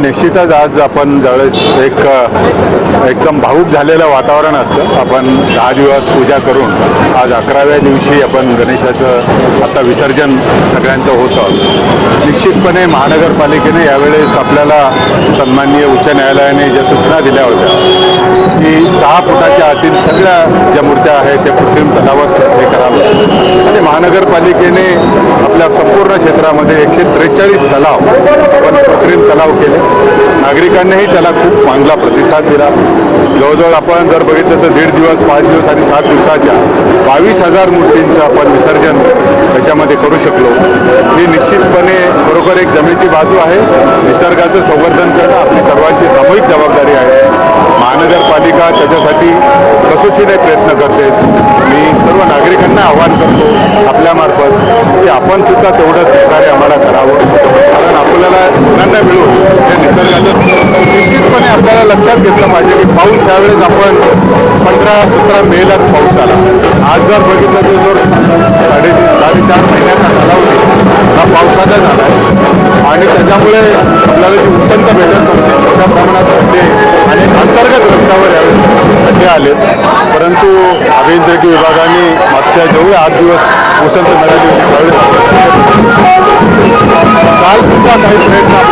निश्चितच आज आपण ज्यावेळेस एक एकदम भाऊक झालेलं वातावरण असतं आपण दहा दिवस पूजा करून आज अकराव्या दिवशी आपण गणेशाचं आता विसर्जन सगळ्यांचं होतं. निश्चितपणे महानगरपालिकेने यावेळेस आपल्याला सन्माननीय उच्च न्यायालयाने ज्या सूचना दिल्या होत्या की सहा फुटाच्या आतील सगळ्या ज्या मूर्त्या आहेत त्या कृत्रिम तलावर हे करावं. आणि महानगरपालिकेने आपल्या संपूर्ण क्षेत्रामध्ये एकशे त्रेचाळीस तलाव आपण कृत्रिम तलाव केले. नागरिकांनीही त्याला खूप चांगला प्रतिसाद दिला. जवळजवळ आपण जर बघितलं तर दीड दिवस पाच दिवस आणि सात दिवसाच्या बावीस हजार मूर्तींचं आपण विसर्जन त्याच्यामध्ये करू शकलो. ही निश्चितपणे बरोबर एक जमेची बाजू आहे. निसर्गाचं संवर्धन करणं आपली सर्वांची सामूहिक जबाबदारी आहे. महानगरपालिका त्याच्यासाठी कसोशीने प्रयत्न करते. मी सर्व नागरिकांना आवाहन करतो आपल्यामार्फत. की आपण सुद्धा तेवढं सहकार्य आम्हाला करावं. कारण आपल्याला मुलांना मिळून या निसर्गाचं निश्चितपणे आपल्याला लक्षात घेतलं पाहिजे की पाऊस यावेळेस आपण पंधरा सतरा मेलाच पाऊस आला. आज जर बघितलं तर जर साडेतीन साडेचार महिन्याचा कालावधी हा पावसाचा झाला आहे. आणि त्याच्यामुळे आपल्याला जी उसंत भेटत नव्हती मोठ्या प्रमाणात होते आणि अंतर्गत रस्त्यावर यावेळेस आलेत. परंतु अभियांत्रिकी विभागाने मागच्या जेवढे आठ दिवस उसंत मिळाली होती त्यावेळेस काल सुद्धा काही प्रयत्न